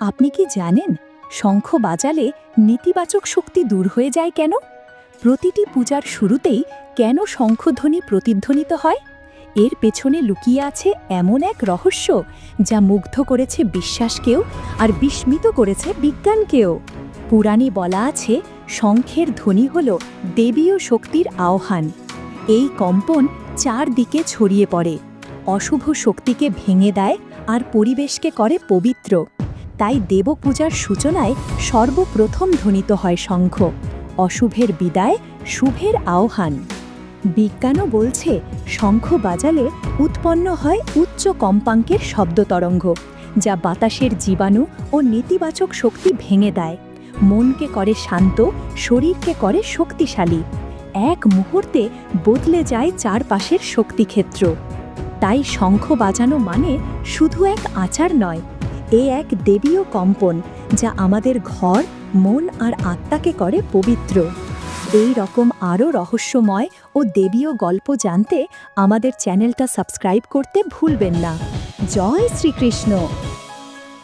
আপনি কি জানেন শঙ্খ বাজালে নেতিবাচক শক্তি দূর হয়ে যায় কেন? প্রতিটি পূজার শুরুতেই কেন শঙ্খধ্বনি প্রতিধ্বনিত হয়? এর পেছনে লুকিয়ে আছে এমন এক রহস্য যা মুগ্ধ করেছে বিশ্বাসকেও আর বিস্মিত করেছে বিজ্ঞানকেও। পুরাণে বলা আছে, শঙ্খের ধ্বনি হল দেবীয় শক্তির আহ্বান। এই কম্পন চারদিকে ছড়িয়ে পড়ে। অশুভ শক্তিকে ভেঙে দেয় আর পরিবেশকে করে পবিত্র। তাই দেবপূজার সূচনায় সর্বপ্রথম ধ্বনিত হয় শঙ্খ। অশুভের বিদায়, শুভের আহ্বান। বিজ্ঞানও বলছে, শঙ্খ বাজালে উৎপন্ন হয় উচ্চ কম্পাঙ্কের শব্দতরঙ্গ যা বাতাসের জীবাণু ও নেতিবাচক শক্তি ভেঙে দেয়। মনকে করে শান্ত, শরীরকে করে শক্তিশালী। এক মুহূর্তে বদলে যায় চারপাশের শক্তিক্ষেত্র। তাই শঙ্খ বাজানো মানে শুধু এক আচার নয় এ এক দেবীয় কম্পন যা আমাদের ঘর, মন আর আত্মাকে করে পবিত্র। এই রকম আরও রহস্যময় ও দেবীয় গল্প জানতে আমাদের চ্যানেলটা সাবস্ক্রাইব করতে ভুলবেন না। জয় শ্রীকৃষ্ণ!